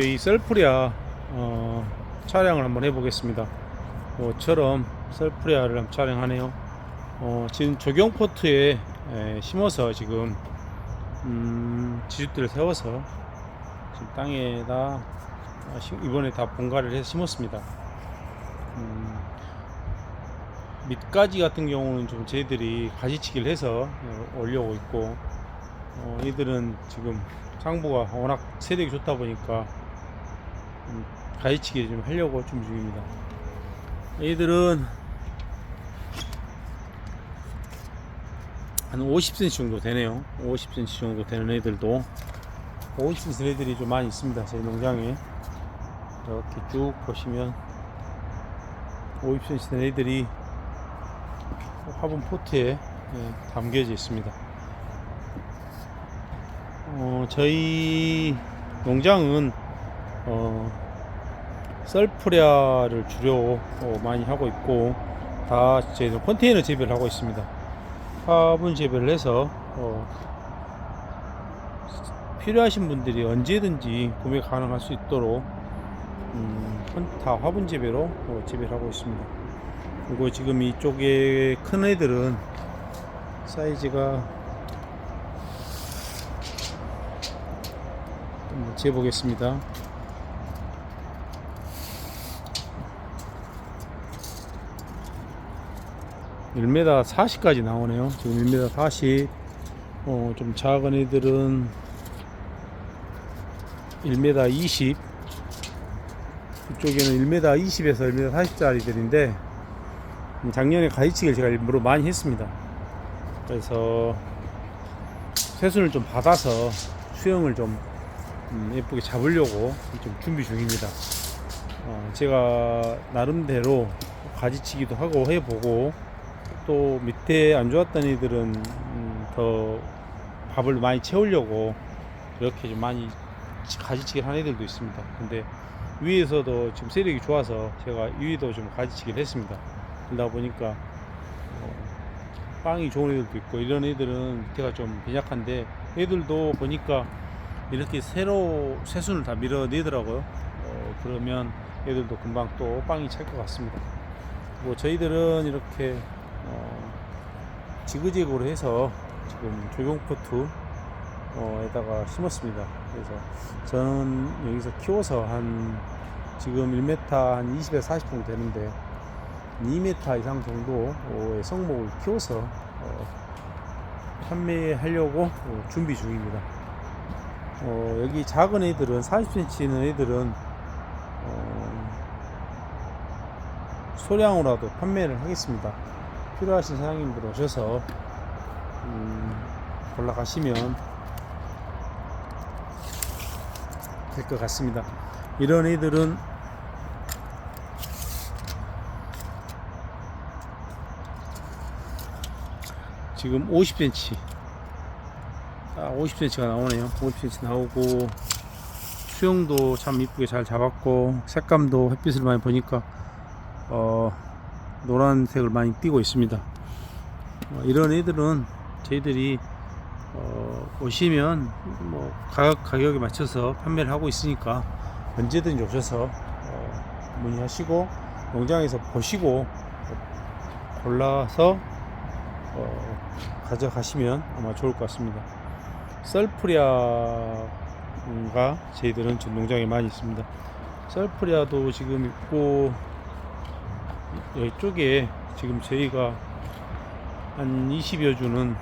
저희 셀프리아 어, 촬영을 한번 해보겠습니다. 뭐처럼 셀프리아를 한번 촬영하네요. 어, 지금 조경 포트에 에, 심어서 지금 음, 지주대를 세워서 지금 땅에다 이번에 다 본가를 해서 심었습니다. 음, 밑가지 같은 경우는 좀 저희들이 가지치기를 해서 어, 올려오고 있고 어, 이들은 지금 상부가 워낙 세력이 좋다 보니까 음, 가지치기 좀 하려고 준비 중입니다. 얘들은 한 50cm 정도 되네요. 50cm 정도 되는 애들도 50cm 애들이 좀 많이 있습니다. 저희 농장에 이렇게 쭉 보시면 50cm 된 애들이 화분 포트에 예, 담겨져 있습니다. 어, 저희 농장은 어, 썰프리아를 주로 어, 많이 하고 있고 다 저희는 컨테이너 재배를 하고 있습니다. 화분 재배를 해서 어, 필요하신 분들이 언제든지 구매 가능할 수 있도록 음, 컨- 다 화분 재배로 어, 재배를 하고 있습니다. 그리고 지금 이쪽에 큰 애들은 사이즈가 한번 재보겠습니다. (1m) 40까지 나오네요. 지금 (1m) 40 어, 좀 작은 애들은 (1m) 20 이쪽에는 (1m) 20에서 (1m) 40짜리들인데 작년에 가지치기를 제가 일부러 많이 했습니다. 그래서 새순을 좀 받아서 수영을 좀 음, 예쁘게 잡으려고 좀 준비 중입니다. 어, 제가 나름대로 가지치기도 하고 해보고 또 밑에 안 좋았던 애들은 음, 더 밥을 많이 채우려고 이렇게 좀 많이 가지치기를 한 애들도 있습니다. 근데 위에서도 지금 세력이 좋아서 제가 위에도 좀 가지치기를 했습니다. 그러다 보니까 어, 빵이 좋은 애들도 있고 이런 애들은 밑에가 좀 빈약한데 애들도 보니까 이렇게 새로 새순을 다 밀어내더라고요. 어, 그러면 애들도 금방 또 빵이 찰 것 같습니다. 뭐 저희들은 이렇게 어, 지그재그로 해서 지금 조경포트 어, 에다가 심었습니다. 그래서 저는 여기서 키워서 한 지금 1m 한 20에서 40 정도 되는데 2m 이상 정도의 성목을 키워서 어, 판매하려고 어, 준비 중입니다. 어, 여기 작은 애들은 40cm 있는 애들은 어, 소량으로라도 판매를 하겠습니다. 필요하신 사장님들 오셔서 음, 올라가시면 될 것 같습니다. 이런 애들은 지금 50cm 딱 50cm가 나오네요 50cm 나오고 수영도 참 이쁘게 잘 잡았고 색감도 햇빛을 많이 보니까 어, 노란색을 많이 띄고 있습니다 어, 이런 애들은 저희들이 어, 오시면 뭐 가격, 가격에 맞춰서 판매를 하고 있으니까 언제든지 오셔서 어, 문의하시고 농장에서 보시고 어, 골라서 어, 가져가시면 아마 좋을 것 같습니다. 썰프리아가 저희들은 지금 농장에 많이 있습니다. 썰프리아도 지금 있고 이쪽에 지금 저희가 한 20여 주는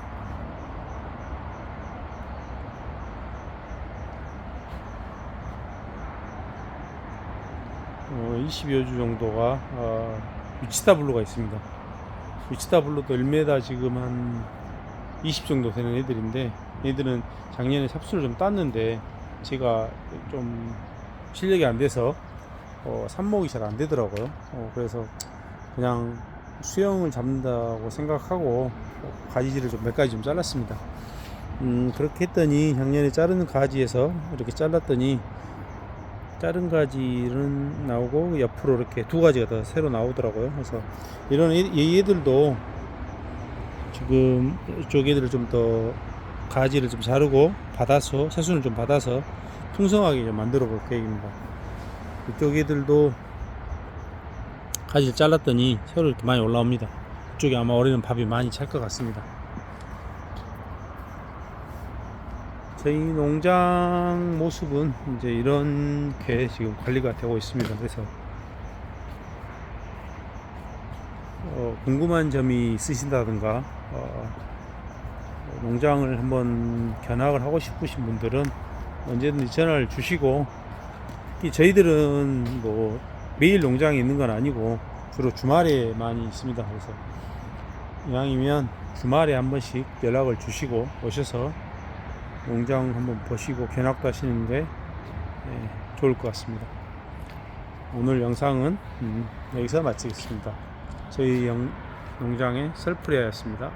어, 20여 주 정도가 어, 위치타 블루가 있습니다. 위치타 블루도 1m 지금 한 20 정도 되는 애들인데 얘들은 작년에 삽수를 좀 땄는데 제가 좀 실력이 안 돼서 어, 삽목이 잘 안 되더라고요. 어, 그래서 그냥 수영을 잡는다고 생각하고 어, 가지지를 좀몇 가지 좀 잘랐습니다. 음, 그렇게 했더니 작년에 자르는 가지에서 이렇게 잘랐더니 자른 가지는 나오고 옆으로 이렇게 두 가지가 더 새로 나오더라고요. 그래서 이런 얘들도 지금 이쪽 애들을 좀 더 가지를 좀 자르고 받아서 새순을 좀 받아서 풍성하게 좀 만들어 볼 계획입니다. 이쪽 애들도 가지를 잘랐더니 새로 이렇게 많이 올라옵니다. 이쪽에 아마 올해는 밥이 많이 찰 것 같습니다. 저희 농장 모습은 이제 이렇게 지금 관리가 되고 있습니다. 그래서 어, 궁금한 점이 있으신다든가 어, 농장을 한번 견학을 하고 싶으신 분들은 언제든지 전화를 주시고 저희들은 뭐 매일 농장에 있는 건 아니고 주로 주말에 많이 있습니다. 그래서 이왕이면 주말에 한 번씩 연락을 주시고 오셔서 농장 한번 보시고 견학도 하시는 게 예, 좋을 것 같습니다. 오늘 영상은 음, 여기서 마치겠습니다. 저희 영- 농장의 설프레아였습니다.